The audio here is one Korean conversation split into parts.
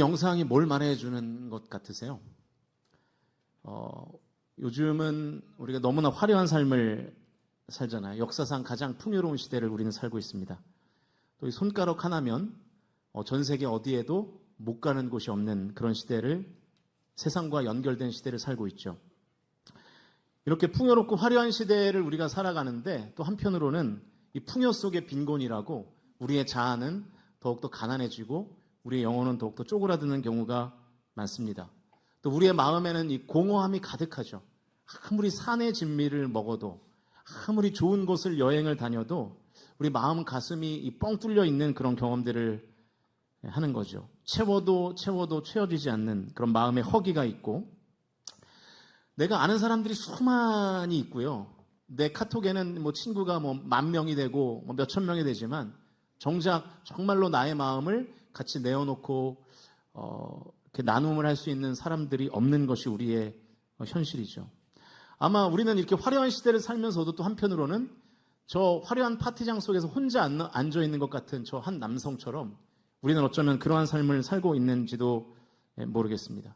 영상이 뭘 말해 주는 것 같으세요? 어, 요즘은 우리가 너무나 화려한 삶을 살잖아요. 역사상 가장 풍요로운 시대를 우리는 살고 있습니다. 또 이 손가락 하나면 어, 전 세계 어디에도 못 가는 곳이 없는 그런 시대를 세상과 연결된 시대를 살고 있죠. 이렇게 풍요롭고 화려한 시대를 우리가 살아가는데 또 한편으로는 이 풍요 속의 빈곤이라고 우리의 자아는 더욱더 가난해지고 우리의 영혼은 더욱더 쪼그라드는 경우가 많습니다. 또 우리의 마음에는 이 공허함이 가득하죠. 아무리 산의 진미를 먹어도 아무리 좋은 곳을 여행을 다녀도 우리 마음 가슴이 이뻥 뚫려 있는 그런 경험들을 하는 거죠. 채워도 채워도 채워지지 않는 그런 마음의 허기가 있고 내가 아는 사람들이 수많이 있고요. 내 카톡에는 뭐 친구가 뭐 만 명이 되고 뭐 몇천 명이 되지만 정작 정말로 나의 마음을 같이 내어놓고 어, 이렇게 나눔을 할 수 있는 사람들이 없는 것이 우리의 어, 현실이죠. 아마 우리는 이렇게 화려한 시대를 살면서도 또 한편으로는 저 화려한 파티장 속에서 혼자 앉아 있는 것 같은 저 한 남성처럼 우리는 어쩌면 그러한 삶을 살고 있는지도 예, 모르겠습니다.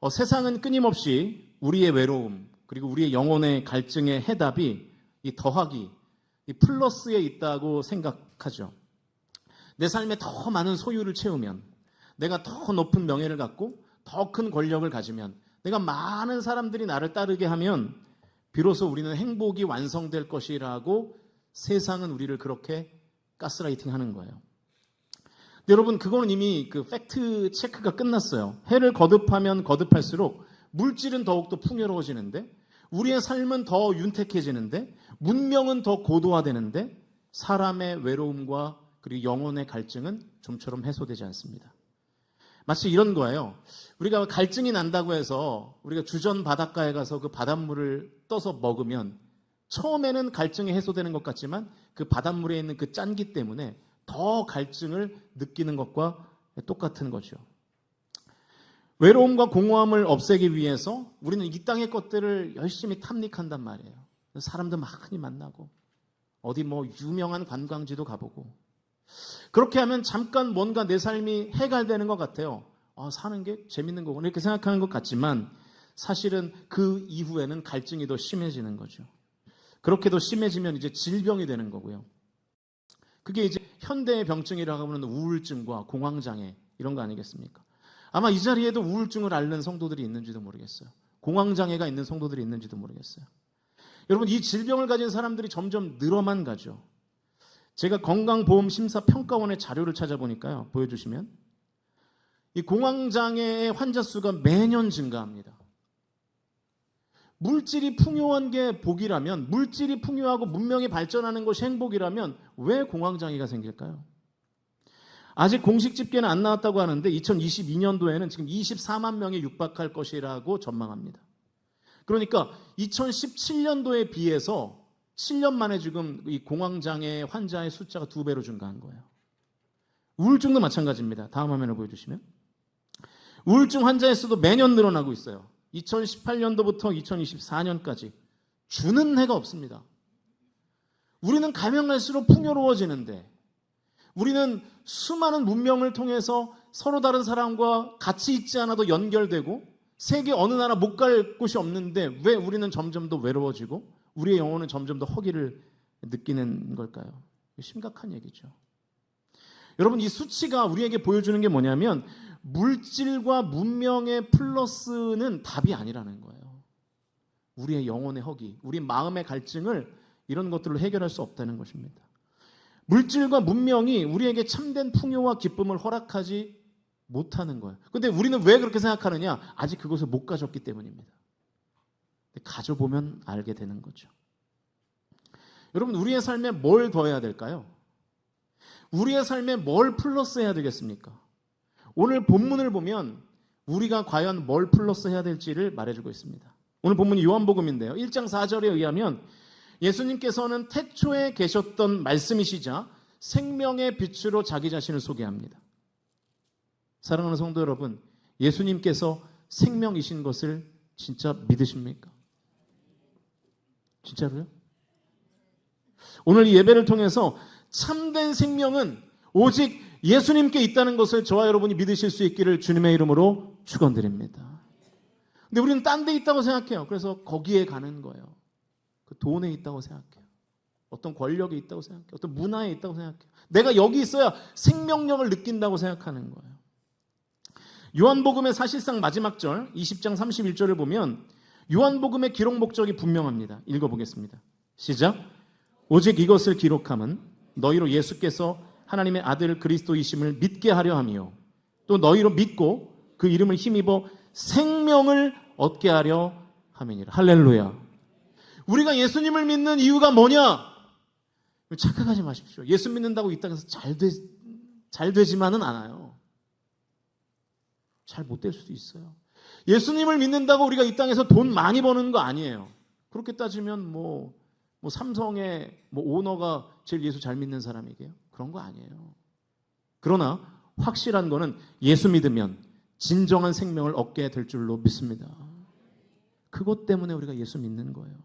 어, 세상은 끊임없이 우리의 외로움 그리고 우리의 영혼의 갈증의 해답이 이 더하기, 이 플러스에 있다고 생각하죠. 내 삶에 더 많은 소유를 채우면, 내가 더 높은 명예를 갖고 더 큰 권력을 가지면, 내가 많은 사람들이 나를 따르게 하면, 비로소 우리는 행복이 완성될 것이라고 세상은 우리를 그렇게 가스라이팅 하는 거예요. 여러분, 그거는 이미 그 팩트 체크가 끝났어요. 해를 거듭하면 거듭할수록 물질은 더욱더 풍요로워지는데, 우리의 삶은 더 윤택해지는데, 문명은 더 고도화되는데, 사람의 외로움과 그리고 영혼의 갈증은 좀처럼 해소되지 않습니다. 마치 이런 거예요. 우리가 갈증이 난다고 해서 우리가 주전 바닷가에 가서 그 바닷물을 떠서 먹으면 처음에는 갈증이 해소되는 것 같지만 그 바닷물에 있는 그 짠기 때문에 더 갈증을 느끼는 것과 똑같은 거죠. 외로움과 공허함을 없애기 위해서 우리는 이 땅의 것들을 열심히 탐닉한단 말이에요. 사람도 많이 만나고 어디 뭐 유명한 관광지도 가보고 그렇게 하면 잠깐 뭔가 내 삶이 해갈되는 것 같아요. 아, 사는 게 재밌는 거구나 이렇게 생각하는 것 같지만 사실은 그 이후에는 갈증이 더 심해지는 거죠. 그렇게 더 심해지면 이제 질병이 되는 거고요. 그게 이제 현대의 병증이라고 하면 우울증과 공황장애 이런 거 아니겠습니까? 아마 이 자리에도 우울증을 앓는 성도들이 있는지도 모르겠어요. 공황장애가 있는 성도들이 있는지도 모르겠어요. 여러분, 이 질병을 가진 사람들이 점점 늘어만 가죠. 제가 건강보험심사평가원의 자료를 찾아보니까요. 보여주시면. 이 공황장애의 환자 수가 매년 증가합니다. 물질이 풍요한 게 복이라면, 물질이 풍요하고 문명이 발전하는 것이 행복이라면 왜 공황장애가 생길까요? 아직 공식 집계는 안 나왔다고 하는데 2022년도에는 지금 24만 명에 육박할 것이라고 전망합니다. 그러니까 2017년도에 비해서 7년 만에 지금 이 공황장애 환자의 숫자가 두 배로 증가한 거예요. 우울증도 마찬가지입니다. 다음 화면을 보여주시면. 우울증 환자의 수도 매년 늘어나고 있어요. 2018년도부터 2024년까지 주는 해가 없습니다. 우리는 가면 갈수록 풍요로워지는데 우리는 수많은 문명을 통해서 서로 다른 사람과 같이 있지 않아도 연결되고 세계 어느 나라 못 갈 곳이 없는데 왜 우리는 점점 더 외로워지고 우리의 영혼은 점점 더 허기를 느끼는 걸까요? 심각한 얘기죠. 여러분 이 수치가 우리에게 보여주는 게 뭐냐면 물질과 문명의 플러스는 답이 아니라는 거예요. 우리의 영혼의 허기, 우리 마음의 갈증을 이런 것들로 해결할 수 없다는 것입니다. 물질과 문명이 우리에게 참된 풍요와 기쁨을 허락하지 못하는 거예요. 근데 우리는 왜 그렇게 생각하느냐? 아직 그것을 못 가졌기 때문입니다. 가져보면 알게 되는 거죠. 여러분, 우리의 삶에 뭘 더해야 될까요? 우리의 삶에 뭘 플러스 해야 되겠습니까? 오늘 본문을 보면 우리가 과연 뭘 플러스 해야 될지를 말해주고 있습니다. 오늘 본문이 요한복음인데요. 1장 4절에 의하면 예수님께서는 태초에 계셨던 말씀이시자 생명의 빛으로 자기 자신을 소개합니다. 사랑하는 성도 여러분, 예수님께서 생명이신 것을 진짜 믿으십니까? 진짜로요? 오늘 이 예배를 통해서 참된 생명은 오직 예수님께 있다는 것을 저와 여러분이 믿으실 수 있기를 주님의 이름으로 축원드립니다. 근데 우리는 딴 데 있다고 생각해요. 그래서 거기에 가는 거예요. 그 돈에 있다고 생각해요. 어떤 권력에 있다고 생각해요. 어떤 문화에 있다고 생각해요. 내가 여기 있어야 생명력을 느낀다고 생각하는 거예요. 요한복음의 사실상 마지막 절 20장 31절을 보면 요한복음의 기록 목적이 분명합니다. 읽어보겠습니다. 시작. 오직 이것을 기록함은 너희로 예수께서 하나님의 아들 그리스도이심을 믿게 하려 함이요. 또 너희로 믿고 그 이름을 힘입어 생명을 얻게 하려 함이니라. 할렐루야. 우리가 예수님을 믿는 이유가 뭐냐? 착각하지 마십시오. 예수 믿는다고 이 땅에서 잘, 되, 잘 되지만은 않아요. 잘 못 될 수도 있어요. 예수님을 믿는다고 우리가 이 땅에서 돈 많이 버는 거 아니에요. 그렇게 따지면 뭐, 뭐 삼성의 뭐 오너가 제일 예수 잘 믿는 사람이게요? 그런 거 아니에요. 그러나 확실한 거는 예수 믿으면 진정한 생명을 얻게 될 줄로 믿습니다. 그것 때문에 우리가 예수 믿는 거예요.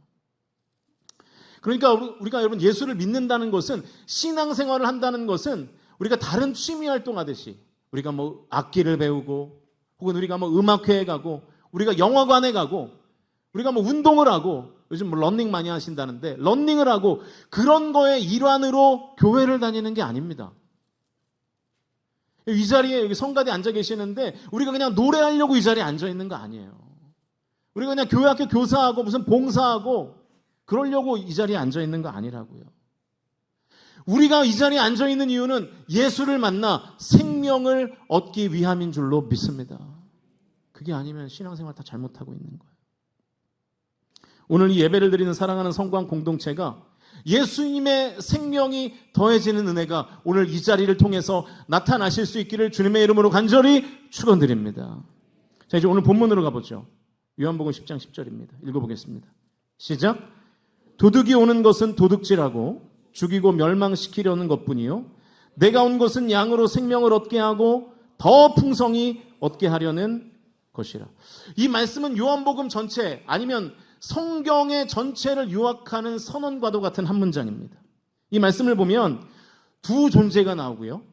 그러니까 우리가 여러분 예수를 믿는다는 것은 신앙생활을 한다는 것은 우리가 다른 취미 활동 하듯이 우리가 뭐 악기를 배우고 혹은 우리가 뭐 음악회에 가고 우리가 영화관에 가고 우리가 뭐 운동을 하고 요즘 뭐 런닝 많이 하신다는데 런닝을 하고 그런 거의 일환으로 교회를 다니는 게 아닙니다. 이 자리에 여기 성가대 앉아 계시는데 우리가 그냥 노래하려고 이 자리에 앉아 있는 거 아니에요. 우리가 그냥 교회 학교 교사하고 무슨 봉사하고 그러려고 이 자리에 앉아 있는 거 아니라고요. 우리가 이 자리에 앉아 있는 이유는 예수를 만나 생명을 얻기 위함인 줄로 믿습니다. 그게 아니면 신앙생활 다 잘못하고 있는 거예요. 오늘 이 예배를 드리는 사랑하는 성광 공동체가 예수님의 생명이 더해지는 은혜가 오늘 이 자리를 통해서 나타나실 수 있기를 주님의 이름으로 간절히 축원드립니다. 자 이제 오늘 본문으로 가보죠. 요한복음 10장 10절입니다. 읽어보겠습니다. 시작. 도둑이 오는 것은 도둑질하고 죽이고 멸망시키려는 것뿐이요. 내가 온 것은 양으로 생명을 얻게 하고 더 풍성히 얻게 하려는 것이라. 이 말씀은 요한복음 전체 아니면 성경의 전체를 요약하는 선언과도 같은 한 문장입니다. 이 말씀을 보면 두 존재가 나오고요.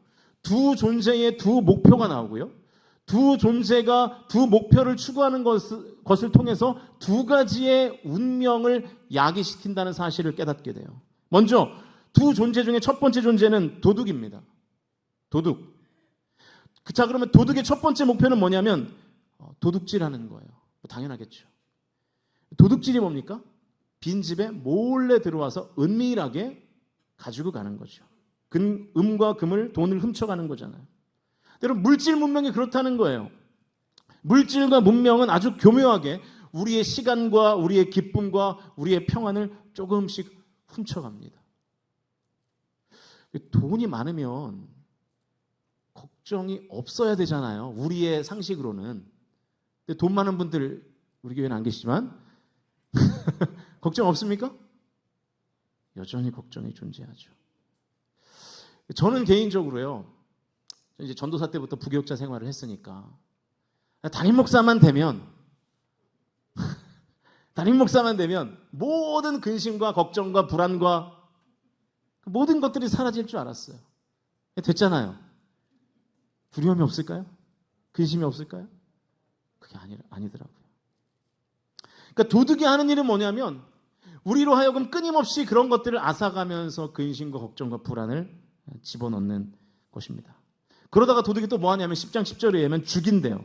두 존재의 두 목표가 나오고요. 두 존재가 두 목표를 추구하는 것을, 것을 통해서 두 가지의 운명을 야기시킨다는 사실을 깨닫게 돼요. 먼저 두 존재 중에 첫 번째 존재는 도둑입니다. 도둑. 그자 그러면 도둑의 첫 번째 목표는 뭐냐면 어, 도둑질하는 거예요. 당연하겠죠. 도둑질이 뭡니까? 빈 집에 몰래 들어와서 은밀하게 가지고 가는 거죠. 금, 음과 금을 돈을 훔쳐가는 거잖아요. 여러분 물질 문명이 그렇다는 거예요. 물질과 문명은 아주 교묘하게 우리의 시간과 우리의 기쁨과 우리의 평안을 조금씩 훔쳐갑니다. 돈이 많으면 걱정이 없어야 되잖아요. 우리의 상식으로는. 돈 많은 분들 우리 교회는 안 계시지만 걱정 없습니까? 여전히 걱정이 존재하죠. 저는 개인적으로요. 이제 전도사 때부터 부교육자 생활을 했으니까 담임 목사만 되면 담임 목사만 되면 모든 근심과 걱정과 불안과 모든 것들이 사라질 줄 알았어요. 됐잖아요. 두려움이 없을까요? 근심이 없을까요? 그게 아니, 아니더라고요. 그러니까 도둑이 하는 일은 뭐냐면 우리로 하여금 끊임없이 그런 것들을 앗아가면서 근심과 걱정과 불안을 집어넣는 것입니다. 그러다가 도둑이 또 뭐 하냐면 10장 10절에 의하면 죽인대요.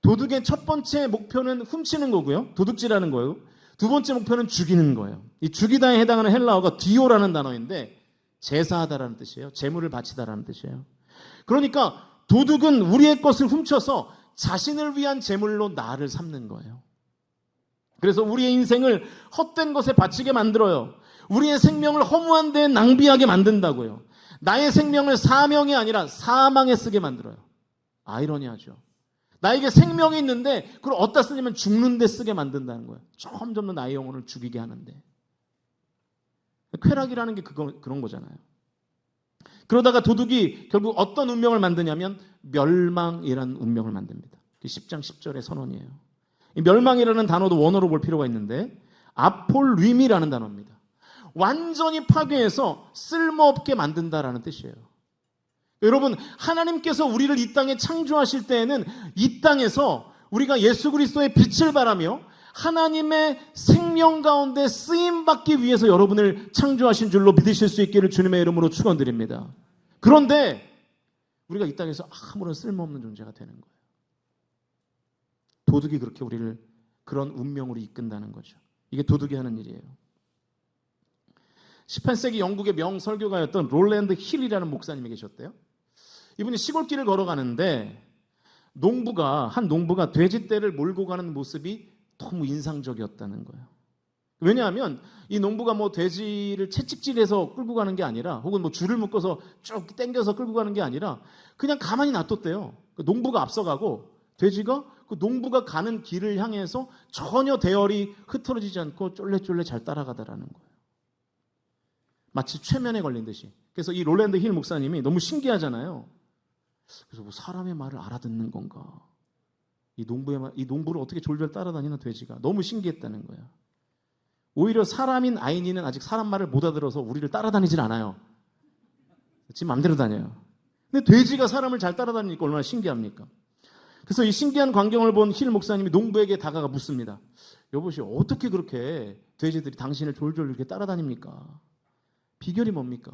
도둑의 첫 번째 목표는 훔치는 거고요. 도둑질하는 거예요. 두 번째 목표는 죽이는 거예요. 이 죽이다에 해당하는 헬라어가 디오라는 단어인데 제사하다라는 뜻이에요. 재물을 바치다라는 뜻이에요. 그러니까 도둑은 우리의 것을 훔쳐서 자신을 위한 재물로 나를 삼는 거예요. 그래서 우리의 인생을 헛된 것에 바치게 만들어요. 우리의 생명을 허무한 데에 낭비하게 만든다고요. 나의 생명을 사명이 아니라 사망에 쓰게 만들어요. 아이러니하죠. 나에게 생명이 있는데 그걸 어디다 쓰냐면 죽는 데 쓰게 만든다는 거예요. 점점 더 나의 영혼을 죽이게 하는데. 쾌락이라는 게 그거, 그런 거잖아요. 그러다가 도둑이 결국 어떤 운명을 만드냐면 멸망이라는 운명을 만듭니다. 10장 10절의 선언이에요. 멸망이라는 단어도 원어로 볼 필요가 있는데 아폴림이라는 단어입니다. 완전히 파괴해서 쓸모없게 만든다라는 뜻이에요. 여러분, 하나님께서 우리를 이 땅에 창조하실 때에는 이 땅에서 우리가 예수 그리스도의 빛을 바라며 하나님의 생명 가운데 쓰임 받기 위해서 여러분을 창조하신 줄로 믿으실 수 있기를 주님의 이름으로 축원드립니다. 그런데 우리가 이 땅에서 아무런 쓸모없는 존재가 되는 거예요. 도둑이 그렇게 우리를 그런 운명으로 이끈다는 거죠. 이게 도둑이 하는 일이에요. 18세기 영국의 명설교가였던 롤랜드 힐이라는 목사님이 계셨대요. 이분이 시골길을 걸어가는데 농부가 한 농부가 돼지떼를 몰고 가는 모습이 너무 인상적이었다는 거예요. 왜냐하면 이 농부가 뭐 돼지를 채찍질해서 끌고 가는 게 아니라 혹은 뭐 줄을 묶어서 쭉 당겨서 끌고 가는 게 아니라 그냥 가만히 놔뒀대요. 그 농부가 앞서가고 돼지가 그 농부가 가는 길을 향해서 전혀 대열이 흐트러지지 않고 쫄래쫄래 잘 따라가더라는 거예요. 마치 최면에 걸린 듯이. 그래서 이 롤랜드 힐 목사님이 너무 신기하잖아요. 그래서 뭐 사람의 말을 알아듣는 건가? 이 농부의 말, 이 농부를 어떻게 졸졸 따라다니는 돼지가 너무 신기했다는 거야. 오히려 사람인 아이니는 아직 사람 말을 못 알아들어서 우리를 따라다니질 않아요. 지 맘대로 다녀요. 근데 돼지가 사람을 잘 따라다니니까 얼마나 신기합니까? 그래서 이 신기한 광경을 본 힐 목사님이 농부에게 다가가 묻습니다. 여보시오, 어떻게 그렇게 돼지들이 당신을 졸졸 이렇게 따라다닙니까? 비결이 뭡니까?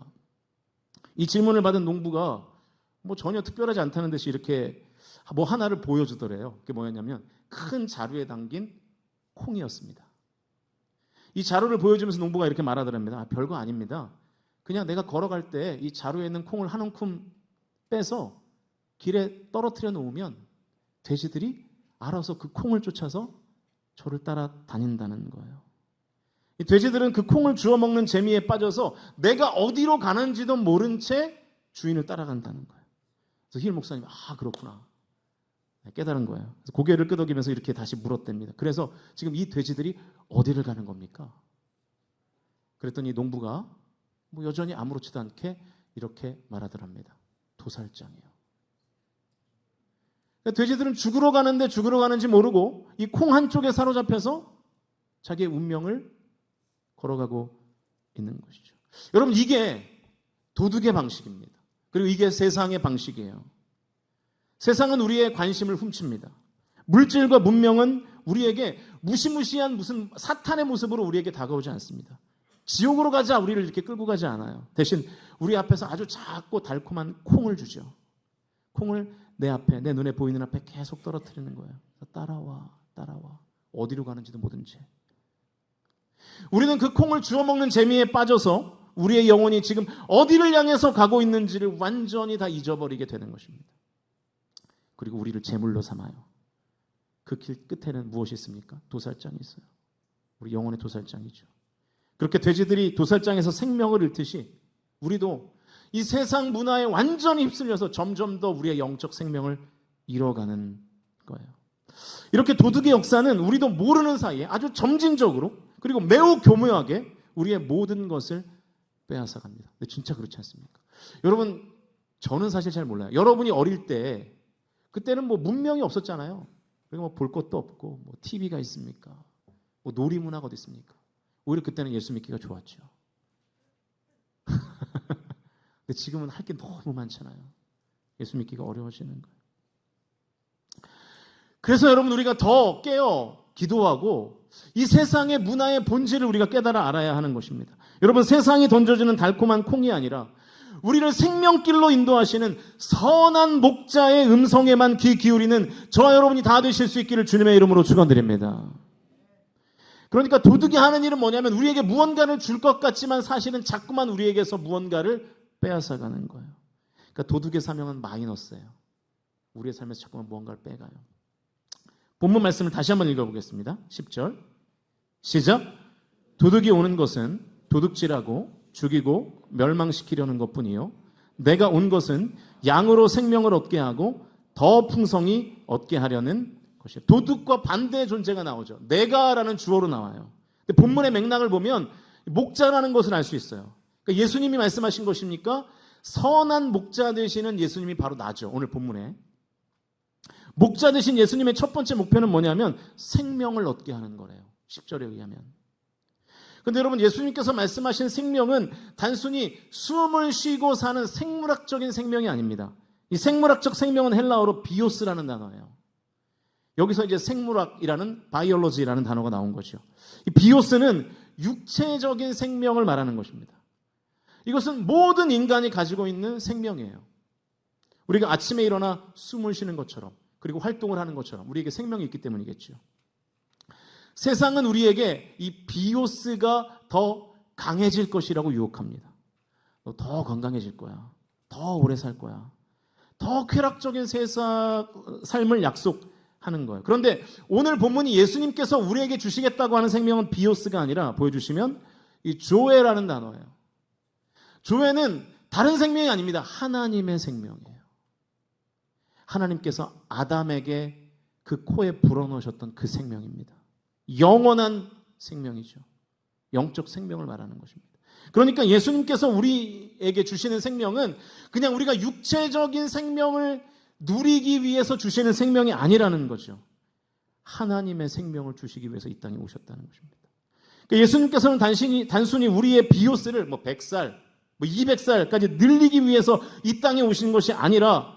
이 질문을 받은 농부가 뭐 전혀 특별하지 않다는 듯이 이렇게 뭐 하나를 보여주더래요. 그게 뭐였냐면 큰 자루에 담긴 콩이었습니다. 이 자루를 보여주면서 농부가 이렇게 말하더랍니다. 아, 별거 아닙니다. 그냥 내가 걸어갈 때 이 자루에 있는 콩을 한 움큼 빼서 길에 떨어뜨려 놓으면 돼지들이 알아서 그 콩을 쫓아서 저를 따라 다닌다는 거예요. 이 돼지들은 그 콩을 주워 먹는 재미에 빠져서 내가 어디로 가는지도 모른 채 주인을 따라간다는 거예요. 그래서 힐 목사님, 아, 그렇구나. 네, 깨달은 거예요. 고개를 끄덕이면서 이렇게 다시 물었답니다. 그래서 지금 이 돼지들이 어디를 가는 겁니까? 그랬더니 농부가 뭐 여전히 아무렇지도 않게 이렇게 말하더랍니다. 도살장이요. 그러니까 돼지들은 죽으러 가는데 죽으러 가는지 모르고 이 콩 한쪽에 사로잡혀서 자기의 운명을 걸어가고 있는 것이죠. 여러분 이게 도둑의 방식입니다. 그리고 이게 세상의 방식이에요. 세상은 우리의 관심을 훔칩니다. 물질과 문명은 우리에게 무시무시한 무슨 사탄의 모습으로 우리에게 다가오지 않습니다. 지옥으로 가자 우리를 이렇게 끌고 가지 않아요. 대신 우리 앞에서 아주 작고 달콤한 콩을 주죠. 콩을 내 앞에 내 눈에 보이는 앞에 계속 떨어뜨리는 거예요. 따라와 따라와 어디로 가는지도 채. 우리는 그 콩을 주워 먹는 재미에 빠져서 우리의 영혼이 지금 어디를 향해서 가고 있는지를 완전히 다 잊어버리게 되는 것입니다. 그리고 우리를 제물로 삼아요. 그 길 끝에는 무엇이 있습니까? 도살장이 있어요. 우리 영혼의 도살장이죠. 그렇게 돼지들이 도살장에서 생명을 잃듯이 우리도 이 세상 문화에 완전히 휩쓸려서 점점 더 우리의 영적 생명을 잃어가는 거예요. 이렇게 도둑의 역사는 우리도 모르는 사이에 아주 점진적으로 그리고 매우 교묘하게 우리의 모든 것을 빼앗아 갑니다. 근데 진짜 그렇지 않습니까? 여러분, 저는 사실 잘 몰라요. 여러분이 어릴 때, 그때는 뭐 문명이 없었잖아요. 그리고 뭐 볼 것도 없고, 뭐 TV가 있습니까? 뭐 놀이 문화가 어디 있습니까? 오히려 그때는 예수 믿기가 좋았죠. 근데 지금은 할 게 너무 많잖아요. 예수 믿기가 어려워지는 거예요. 그래서 여러분 우리가 더 깨어 기도하고 이 세상의 문화의 본질을 우리가 깨달아 알아야 하는 것입니다. 여러분 세상이 던져주는 달콤한 콩이 아니라 우리를 생명길로 인도하시는 선한 목자의 음성에만 귀 기울이는 저와 여러분이 다 되실 수 있기를 주님의 이름으로 축원드립니다. 그러니까 도둑이 하는 일은 뭐냐면 우리에게 무언가를 줄 것 같지만 사실은 자꾸만 우리에게서 무언가를 빼앗아 가는 거예요. 그러니까 도둑의 사명은 마이너스예요. 우리의 삶에서 자꾸만 무언가를 빼가요. 본문 말씀을 다시 한번 읽어보겠습니다. 10절 시작 도둑이 오는 것은 도둑질하고 죽이고 멸망시키려는 것뿐이요 내가 온 것은 양으로 생명을 얻게 하고 더 풍성히 얻게 하려는 것이에요. 도둑과 반대의 존재가 나오죠. 내가라는 주어로 나와요. 근데 본문의 맥락을 보면 목자라는 것을 알 수 있어요. 그러니까 예수님이 말씀하신 것입니까? 선한 목자 되시는 예수님이 바로 나죠. 오늘 본문에. 목자 되신 예수님의 첫 번째 목표는 뭐냐면 생명을 얻게 하는 거래요. 10절에 의하면. 근데 여러분 예수님께서 말씀하신 생명은 단순히 숨을 쉬고 사는 생물학적인 생명이 아닙니다. 이 생물학적 생명은 헬라어로 비오스라는 단어예요. 여기서 이제 생물학이라는 바이올로지라는 단어가 나온 거죠. 이 비오스는 육체적인 생명을 말하는 것입니다. 이것은 모든 인간이 가지고 있는 생명이에요. 우리가 아침에 일어나 숨을 쉬는 것처럼 그리고 활동을 하는 것처럼 우리에게 생명이 있기 때문이겠죠. 세상은 우리에게 이 비오스가 더 강해질 것이라고 유혹합니다. 너 더 건강해질 거야. 더 오래 살 거야. 더 쾌락적인 세상 삶을 약속하는 거예요. 그런데 오늘 본문이 예수님께서 우리에게 주시겠다고 하는 생명은 비오스가 아니라 보여주시면 이 조에라는 단어예요. 조에는 다른 생명이 아닙니다. 하나님의 생명이에요. 하나님께서 아담에게 그 코에 불어넣으셨던 그 생명입니다. 영원한 생명이죠. 영적 생명을 말하는 것입니다. 그러니까 예수님께서 우리에게 주시는 생명은 그냥 우리가 육체적인 생명을 누리기 위해서 주시는 생명이 아니라는 거죠. 하나님의 생명을 주시기 위해서 이 땅에 오셨다는 것입니다. 그러니까 예수님께서는 단순히, 단순히 우리의 비오스를 뭐 100살, 뭐 200살까지 늘리기 위해서 이 땅에 오신 것이 아니라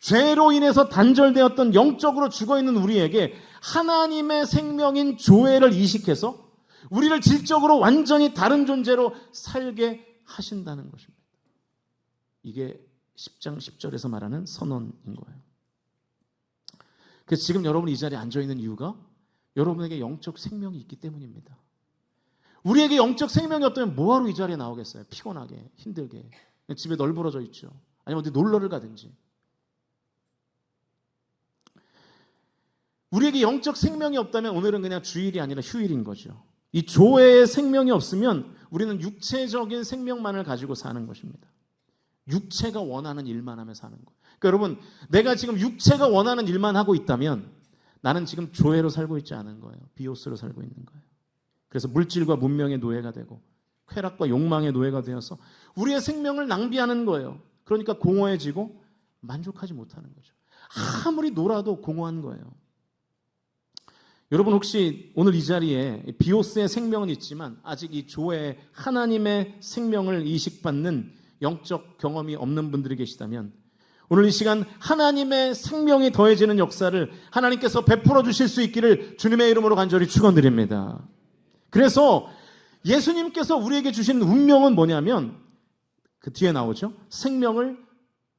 죄로 인해서 단절되었던 영적으로 죽어 있는 우리에게 하나님의 생명인 조회를 이식해서 우리를 질적으로 완전히 다른 존재로 살게 하신다는 것입니다. 이게 10장 10절에서 말하는 선언인 거예요. 그래서 지금 여러분이 이 자리에 앉아 있는 이유가 여러분에게 영적 생명이 있기 때문입니다. 우리에게 영적 생명이 없다면 뭐하러 이 자리에 나오겠어요? 피곤하게, 힘들게. 집에 널브러져 있죠. 아니면 어디 놀러를 가든지. 우리에게 영적 생명이 없다면 오늘은 그냥 주일이 아니라 휴일인 거죠. 이 조회의 생명이 없으면 우리는 육체적인 생명만을 가지고 사는 것입니다. 육체가 원하는 일만 하며 사는 거예요. 그러니까 여러분, 내가 지금 육체가 원하는 일만 하고 있다면 나는 지금 조회로 살고 있지 않은 거예요. 비오스로 살고 있는 거예요. 그래서 물질과 문명의 노예가 되고 쾌락과 욕망의 노예가 되어서 우리의 생명을 낭비하는 거예요. 그러니까 공허해지고 만족하지 못하는 거죠. 아무리 놀아도 공허한 거예요. 여러분 혹시 오늘 이 자리에 비오스의 생명은 있지만 아직 이 조의 하나님의 생명을 이식받는 영적 경험이 없는 분들이 계시다면 오늘 이 시간 하나님의 생명이 더해지는 역사를 하나님께서 베풀어 주실 수 있기를 주님의 이름으로 간절히 축원드립니다. 그래서 예수님께서 우리에게 주신 운명은 뭐냐면 그 뒤에 나오죠. 생명을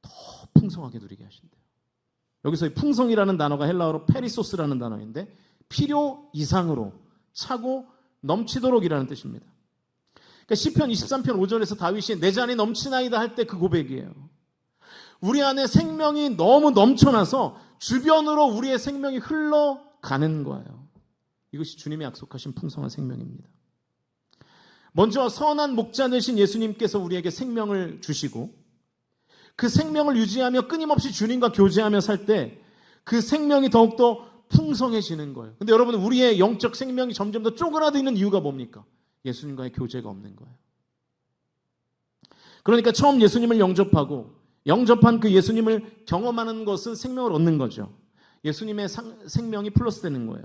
더 풍성하게 누리게 하신대요. 여기서 이 풍성이라는 단어가 헬라어로 페리소스라는 단어인데 필요 이상으로 차고 넘치도록이라는 뜻입니다. 그러니까 시편 23편 5절에서 다윗이 내 잔이 넘치나이다 할 때 그 고백이에요. 우리 안에 생명이 너무 넘쳐나서 주변으로 우리의 생명이 흘러가는 거예요. 이것이 주님의 약속하신 풍성한 생명입니다. 먼저 선한 목자 되신 예수님께서 우리에게 생명을 주시고 그 생명을 유지하며 끊임없이 주님과 교제하며 살 때 그 생명이 더욱더 풍성해지는 거예요. 근데 여러분, 우리의 영적 생명이 점점 더 쪼그라드는 이유가 뭡니까? 예수님과의 교제가 없는 거예요. 그러니까 처음 예수님을 영접하고 영접한 그 예수님을 경험하는 것은 생명을 얻는 거죠. 예수님의 상, 생명이 플러스 되는 거예요.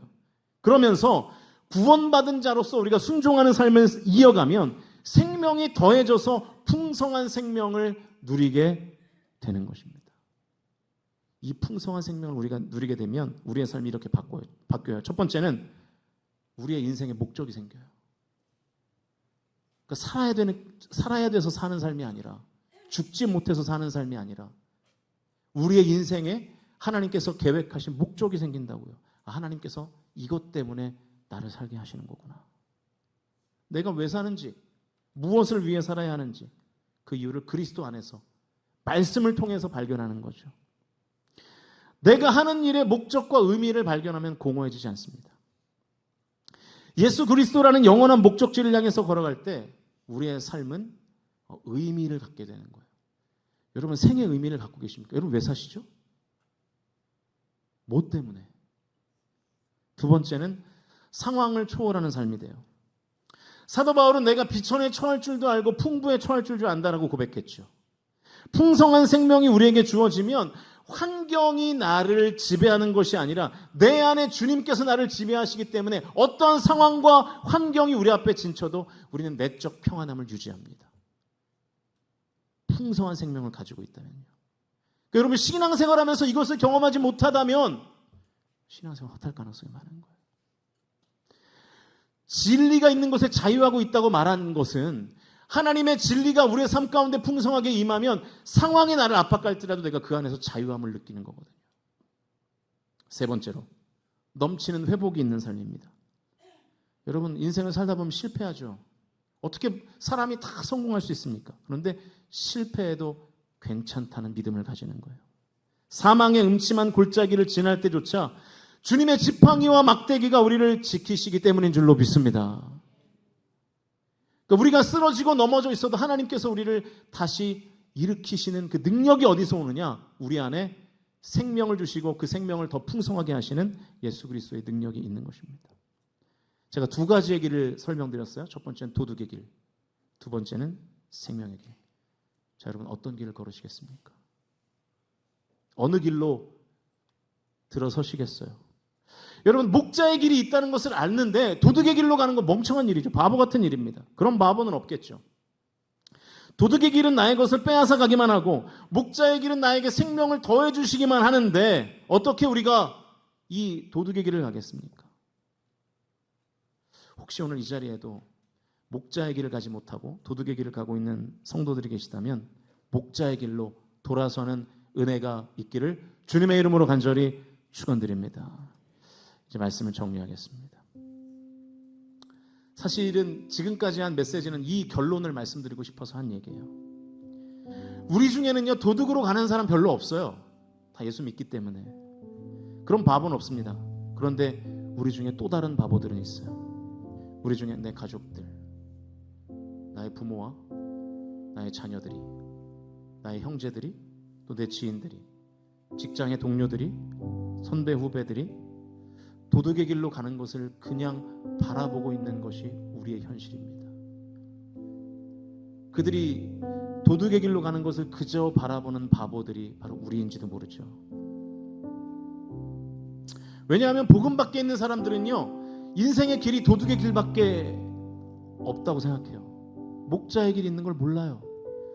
그러면서 구원받은 자로서 우리가 순종하는 삶을 이어가면 생명이 더해져서 풍성한 생명을 누리게 되는 것입니다. 이 풍성한 생명을 우리가 누리게 되면 우리의 삶이 이렇게 바꿔요, 바뀌어요. 첫 번째는 우리의 인생의 목적이 생겨요. 그러니까 살아야 되는 살아야 돼서 사는 삶이 아니라 죽지 못해서 사는 삶이 아니라 우리의 인생에 하나님께서 계획하신 목적이 생긴다고요. 아, 하나님께서 이것 때문에 나를 살게 하시는 거구나. 내가 왜 사는지, 무엇을 위해 살아야 하는지 그 이유를 그리스도 안에서 말씀을 통해서 발견하는 거죠. 내가 하는 일의 목적과 의미를 발견하면 공허해지지 않습니다. 예수 그리스도라는 영원한 목적지를 향해서 걸어갈 때 우리의 삶은 의미를 갖게 되는 거예요. 여러분 생의 의미를 갖고 계십니까? 여러분 왜 사시죠? 뭐 때문에? 두 번째는 상황을 초월하는 삶이 돼요. 사도 바울은 내가 비천에 처할 줄도 알고 풍부에 처할 줄도 안다라고 고백했죠. 풍성한 생명이 우리에게 주어지면 환경이 나를 지배하는 것이 아니라 내 안에 주님께서 나를 지배하시기 때문에 어떠한 상황과 환경이 우리 앞에 진쳐도 우리는 내적 평안함을 유지합니다. 풍성한 생명을 가지고 있다면요. 그러니까 여러분 신앙생활 하면서 이것을 경험하지 못하다면 신앙생활 헛할 가능성이 많은 거예요. 진리가 있는 곳에 자유하고 있다고 말한 것은 하나님의 진리가 우리의 삶 가운데 풍성하게 임하면 상황이 나를 압박할지라도 내가 그 안에서 자유함을 느끼는 거거든요. 세 번째로 넘치는 회복이 있는 삶입니다. 여러분 인생을 살다 보면 실패하죠. 어떻게 사람이 다 성공할 수 있습니까? 그런데 실패해도 괜찮다는 믿음을 가지는 거예요. 사망의 음침한 골짜기를 지날 때조차 주님의 지팡이와 막대기가 우리를 지키시기 때문인 줄로 믿습니다. 그러니까 우리가 쓰러지고 넘어져 있어도 하나님께서 우리를 다시 일으키시는 그 능력이 어디서 오느냐? 우리 안에 생명을 주시고 그 생명을 더 풍성하게 하시는 예수 그리스도의 능력이 있는 것입니다. 제가 두 가지의 길을 설명드렸어요. 첫 번째는 도둑의 길, 두 번째는 생명의 길. 자, 여러분 어떤 길을 걸으시겠습니까? 어느 길로 들어서시겠어요? 여러분 목자의 길이 있다는 것을 알는데 도둑의 길로 가는 건 멍청한 일이죠. 바보 같은 일입니다. 그런 바보는 없겠죠. 도둑의 길은 나의 것을 빼앗아 가기만 하고 목자의 길은 나에게 생명을 더해 주시기만 하는데 어떻게 우리가 이 도둑의 길을 가겠습니까? 혹시 오늘 이 자리에도 목자의 길을 가지 못하고 도둑의 길을 가고 있는 성도들이 계시다면 목자의 길로 돌아서는 은혜가 있기를 주님의 이름으로 간절히 축원드립니다. 이제 말씀을 정리하겠습니다. 사실은 지금까지 한 메시지는 이 결론을 말씀드리고 싶어서 한 얘기예요. 우리 중에는요 도둑으로 가는 사람 별로 없어요. 다 예수 믿기 때문에 그런 바보는 없습니다. 그런데 우리 중에 또 다른 바보들은 있어요. 우리 중에 내 가족들, 나의 부모와 나의 자녀들이, 나의 형제들이, 또 내 지인들이, 직장의 동료들이, 선배 후배들이 도덕의 길로 가는 것을 그냥 바라보고 있는 것이 우리의 현실입니다. 그들이 도덕의 길로 가는 것을 그저 바라보는 바보들이 바로 우리인지도 모르죠. 왜냐하면 복음 밖에 있는 사람들은요 인생의 길이 도둑의 길밖에 없다고 생각해요. 목자의 길이 있는 걸 몰라요.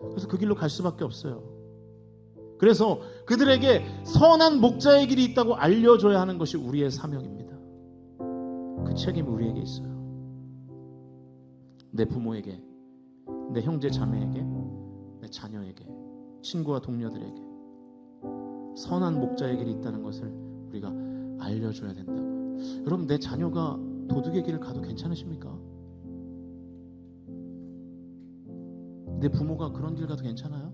그래서 그 길로 갈 수밖에 없어요. 그래서 그들에게 선한 목자의 길이 있다고 알려줘야 하는 것이 우리의 사명입니다. 그 책임이 우리에게 있어요. 내 부모에게, 내 형제 자매에게, 내 자녀에게, 친구와 동료들에게 선한 목자의 길이 있다는 것을 우리가 알려줘야 된다고. 여러분 내 자녀가 도둑의 길을 가도 괜찮으십니까? 내 부모가 그런 길 가도 괜찮아요?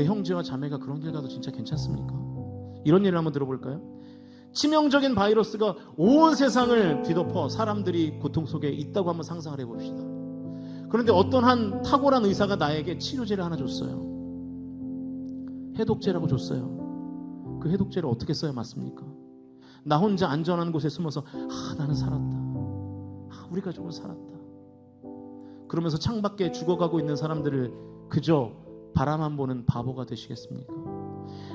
내 형제와 자매가 그런 길 가도 진짜 괜찮습니까? 이런 예를 한번 들어볼까요? 치명적인 바이러스가 온 세상을 뒤덮어 사람들이 고통 속에 있다고 한번 상상을 해봅시다. 그런데 어떤 한 탁월한 의사가 나에게 치료제를 하나 줬어요. 해독제라고 줬어요. 그 해독제를 어떻게 써야 맞습니까? 나 혼자 안전한 곳에 숨어서 아 나는 살았다. 아, 우리 가족은 살았다. 그러면서 창밖에 죽어가고 있는 사람들을 그저 바라만 보는 바보가 되시겠습니까?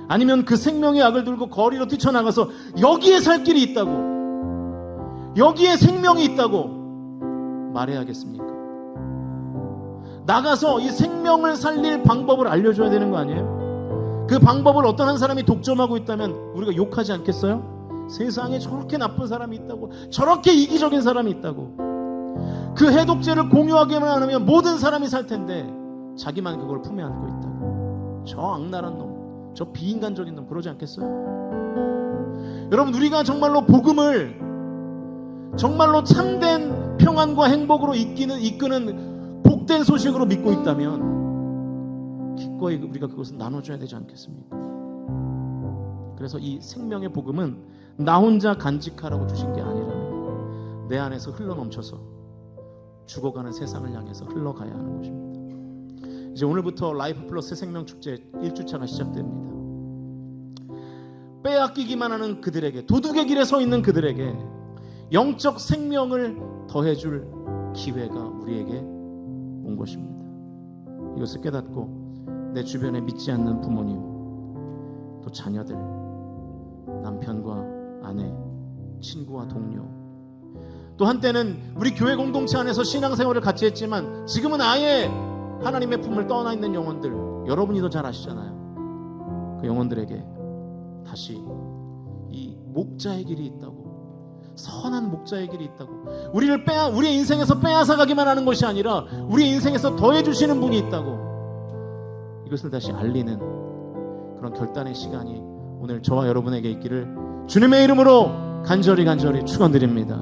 아니면 그 생명의 악을 들고 거리로 뛰쳐나가서 여기에 살 길이 있다고 여기에 생명이 있다고 말해야겠습니까? 나가서 이 생명을 살릴 방법을 알려줘야 되는 거 아니에요? 그 방법을 어떤 한 사람이 독점하고 있다면 우리가 욕하지 않겠어요? 세상에 저렇게 나쁜 사람이 있다고 저렇게 이기적인 사람이 있다고 그 해독제를 공유하기만 하면 모든 사람이 살 텐데 자기만 그걸 품에 안고 있다고 저 악랄한 놈, 저 비인간적인 놈 그러지 않겠어요? 여러분 우리가 정말로 복음을 정말로 참된 평안과 행복으로 이끄는 이끄는 복된 소식으로 믿고 있다면 기꺼이 우리가 그것을 나눠줘야 되지 않겠습니까? 그래서 이 생명의 복음은 나 혼자 간직하라고 주신 게 아니라는 내 안에서 흘러 넘쳐서 죽어가는 세상을 향해서 흘러가야 하는 것입니다. 이제 오늘부터 라이프 플러스 생명 축제 1주차가 시작됩니다. 빼앗기기만 하는 그들에게 도둑의 길에 서 있는 그들에게 영적 생명을 더해줄 기회가 우리에게 온 것입니다. 이것을 깨닫고 내 주변에 믿지 않는 부모님, 또 자녀들, 남편과 아내, 친구와 동료, 또 한때는 우리 교회 공동체 안에서 신앙생활을 같이 했지만 지금은 아예 하나님의 품을 떠나 있는 영혼들 여러분이 더 잘 아시잖아요. 그 영혼들에게 다시 이 목자의 길이 있다고 선한 목자의 길이 있다고 우리를 빼앗 우리의 인생에서 빼앗아 가기만 하는 것이 아니라 우리의 인생에서 더해 주시는 분이 있다고 이것을 다시 알리는 그런 결단의 시간이 오늘 저와 여러분에게 있기를 주님의 이름으로 간절히 간절히 축원드립니다.